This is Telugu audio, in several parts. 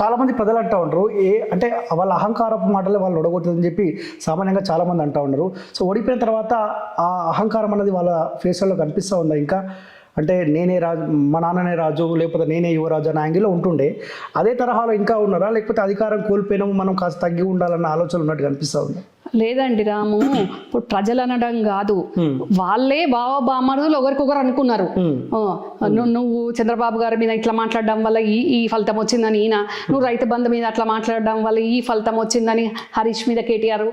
చాలా మంది ప్రజలు అంటూ ఉంటారు ఏ అంటే వాళ్ళ అహంకారపు మాటలే వాళ్ళు ఒడగొట్టదని చెప్పి సామాన్యంగా చాలా మంది అంటూ ఉన్నారు సో ఓడిపోయిన తర్వాత ఆ అహంకారం అనేది వాళ్ళ ఫేస్లో కనిపిస్తూ ఉందా ఇంకా? అంటే నేనే రాజు మా నాన్ననే రాజు లేకపోతే నేనే యువరాజు అనే యాంగిల్లో ఉంటుండే. అదే తరహాలో ఇంకా ఉన్నారా? లేకపోతే అధికారం కోల్పోయినాము మనం కాస్త తగ్గి ఉండాలన్న ఆలోచన ఉన్నట్టు కనిపిస్తూ ఉంది? లేదండి రాము ఇప్పుడు ప్రజలు అనడం కాదు వాళ్ళే బావ బామరుదులు ఒకరికొకరు అనుకున్నారు. నువ్వు చంద్రబాబు గారి మీద ఇట్లా మాట్లాడడం వల్ల ఈ ఈ ఫలితం వచ్చిందని ఈయన నువ్వు రైతు బంధు మీద అట్లా మాట్లాడడం వల్ల ఈ ఫలితం వచ్చిందని హరీష్ మీద కేటీఆర్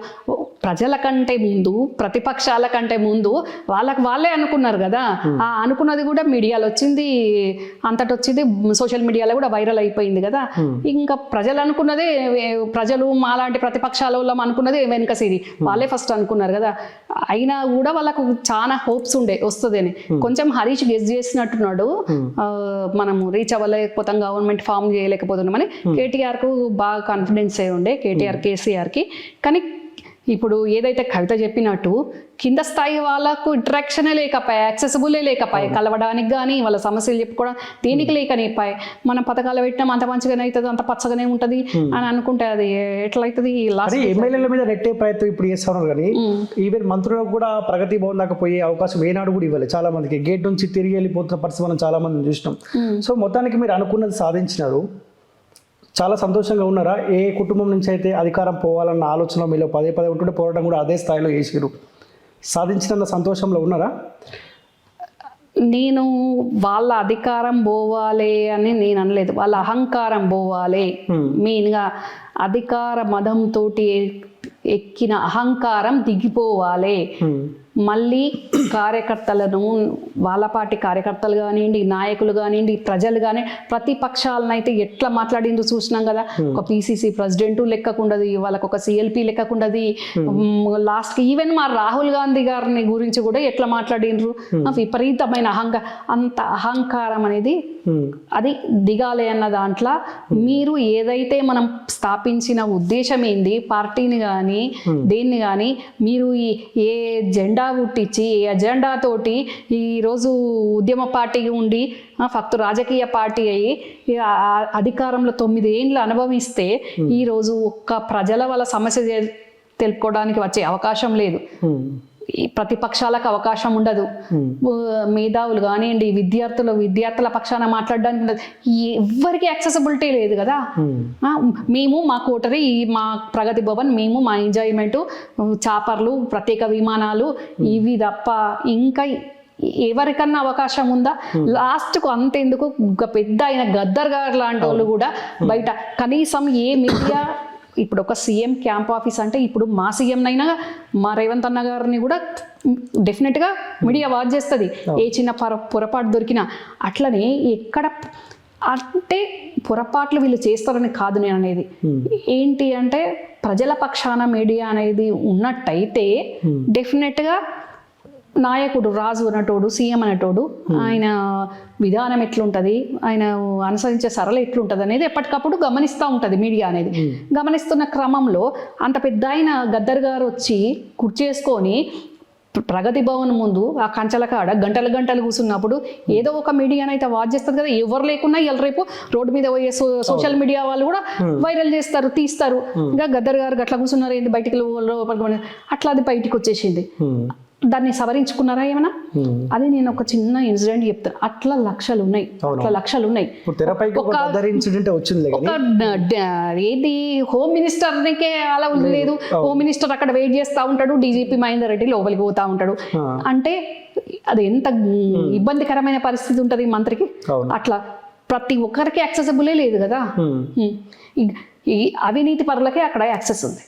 ప్రజల కంటే ముందు ప్రతిపక్షాల కంటే ముందు వాళ్ళకి వాళ్ళే అనుకున్నారు కదా. ఆ అనుకున్నది కూడా మీడియాలో వచ్చింది అంతటి వచ్చింది సోషల్ మీడియాలో కూడా వైరల్ అయిపోయింది కదా. ఇంకా ప్రజలు అనుకున్నదే ప్రజలు మాలాంటి ప్రతిపక్షాల వాళ్ళం అనుకున్నదే వెనుక సిరి. వాళ్ళే ఫస్ట్ అనుకున్నారు కదా. అయినా కూడా వాళ్ళకు చాలా హోప్స్ ఉండే వస్తుంది అని కొంచెం హరీష్ గెస్ చేసినట్టున్నాడు. మనము రీచ్ అవ్వలేకపోతాం గవర్నమెంట్ ఫామ్ చేయలేకపోతున్నామని కేటీఆర్కు బాగా కాన్ఫిడెన్స్ ఏ ఉండే కేటీఆర్ కేసీఆర్కి కానీ ఇప్పుడు ఏదైతే కవిత చెప్పినట్టు కింద స్థాయి వాళ్ళకు ఇంటరాక్షనే లేకపోయా యాక్సెసిబులే లేకపోయా కలవడానికి కానీ వాళ్ళ సమస్యలు చెప్పుకోవడం దేనికి లేకనేపాయి మనం పథకాలు పెట్టినాం అంత మంచిగానే అవుతుంది అంత పచ్చగానే ఉంటుంది అని అనుకుంటే అది ఎట్లయితుంది ఎమ్మెల్యేల మీద నెట్టే ప్రయత్నం ఇప్పుడు చేస్తా ఉన్నారు కానీ ఈవెన్ మంత్రులకు కూడా ప్రగతి భవన్ దాకా పోయే అవకాశం ఏనాడు కూడా ఇవ్వాలి చాలా మందికి. గేట్ నుంచి తిరిగి వెళ్ళిపోతున్న పరిస్థితి మనం చాలా మంది చూసినాం. సో మొత్తానికి మీరు అనుకున్నది సాధించినారు. చాలా సంతోషంగా ఉన్నారా? ఏ కుటుంబం నుంచి అయితే అధికారం పోవాలన్న ఆలోచన మీలో పదే పదే ఉంటుంటే పోరాటం కూడా అదే స్థాయిలో చేసిరు సాధించిన సంతోషంలో ఉన్నారా? నేను వాళ్ళ అధికారం పోవాలి అని నేను అనలేదు. వాళ్ళ అహంకారం పోవాలి. మెయిన్గా అధికార మదంతో ఎక్కిన అహంకారం దిగిపోవాలి. మళ్ళీ కార్యకర్తలను వాళ్ళ పార్టీ కార్యకర్తలు కానివ్వండి నాయకులు కానివ్వండి ప్రజలు కానీ ప్రతిపక్షాలను అయితే ఎట్లా మాట్లాడిందో చూసినాం కదా. ఒక పిసిసి ప్రెసిడెంట్ లెక్కకుండదు వాళ్ళకు ఒక సిఎల్పి లెక్కకుండదు. లాస్ట్ ఈవెన్ మా రాహుల్ గాంధీ గారిని గురించి కూడా ఎట్లా మాట్లాడిండ్రు? విపరీతమైన అహంకారం అంత అహంకారం అనేది అది దిగాలి అన్న దాంట్లో మీరు ఏదైతే మనం స్థాపించిన ఉద్దేశం ఏంది పార్టీని కానీ దేన్ని కానీ మీరు ఈ ఏ జెండా పుట్టించి ఏ అజెండా తోటి ఈరోజు ఉద్యమ పార్టీ ఉండి ఫక్తు రాజకీయ పార్టీ అయ్యి ఈ అధికారంలో తొమ్మిది ఏండ్లు అనుభవిస్తే ఈరోజు ఒక్క ప్రజల వాళ్ళ సమస్య తెలుపుకోవడానికి వచ్చే అవకాశం లేదు. ఈ ప్రతిపక్షాలకు అవకాశం ఉండదు. మేధావులు కానివ్వండి విద్యార్థులు విద్యార్థుల పక్షాన మాట్లాడడానికి ఉండదు. ఎవ్వరికి యాక్సెసిబిలిటీ లేదు కదా. మేము మా కోటరీ ఈ మా ప్రగతి భవన్ మేము మా ఎంజాయ్మెంట్ చాపర్లు ప్రత్యేక విమానాలు ఇవి తప్ప ఇంకా ఎవరికన్నా అవకాశం ఉందా? లాస్ట్కు అంతెందుకు? పెద్ద ఆయన గద్దర్ గారు లాంటి వాళ్ళు కూడా బయట కనీసం ఏ మీడియా ఇప్పుడు ఒక సీఎం క్యాంప్ ఆఫీస్ అంటే ఇప్పుడు మా సీఎం అయినా మా రేవంత్ అన్న గారిని కూడా డెఫినెట్గా మీడియా వాచ్ చేస్తుంది. ఏ చిన్న పొర పొరపాటు దొరికినా అట్లనే ఎక్కడ అంటే పొరపాట్లు వీళ్ళు చేస్తారని కాదు నేను అనేది. ఏంటి అంటే ప్రజల పక్షాన మీడియా అనేది ఉన్నట్టయితే డెఫినెట్గా నాయకుడు రాజు అనేటోడు సీఎం అనేటోడు ఆయన విధానం ఎట్లుంటుంది? ఆయన అనుసరించే సరళ ఎట్లుంటుంది అనేది ఎప్పటికప్పుడు గమనిస్తూ ఉంటుంది మీడియా అనేది. గమనిస్తున్న క్రమంలో అంత పెద్ద ఆయన గద్దర్ గారు వచ్చి కుర్చేసుకొని ప్రగతి భవన్ ముందు ఆ కంచెల కాడ గంటలు గంటలు కూర్చున్నప్పుడు ఏదో ఒక మీడియానైతే వాచ్ చేస్తుంది కదా ఎవరు లేకున్నా ఇలా రేపు రోడ్డు మీద పోయే సోషల్ మీడియా వాళ్ళు కూడా వైరల్ చేస్తారు తీస్తారు. ఇంకా గద్దర్ గారు గట్ల కూర్చున్నారు ఏంది బయటికి అట్లా అది బయటికి వచ్చేసింది. దాన్ని సవరించుకున్నారా ఏమైనా అది నేను ఒక చిన్న ఇన్సిడెంట్ చెప్తాను అట్లా లక్షలు ఉన్నాయి. అట్లా లక్షలు ఉన్నాయి. ఏది హోమ్ మినిస్టర్నికే అలా లేదు. హోమ్ మినిస్టర్ అక్కడ వెయిట్ చేస్తూ ఉంటాడు. డీజీపీ మహేందర్ రెడ్డి లోపలికి పోతా ఉంటాడు. అంటే అది ఎంత ఇబ్బందికరమైన పరిస్థితి ఉంటుంది మంత్రికి. అట్లా ప్రతి ఒక్కరికి యాక్సెసిబులే లేదు కదా? అవినీతి పరులకే అక్కడ యాక్సెస్ ఉంది.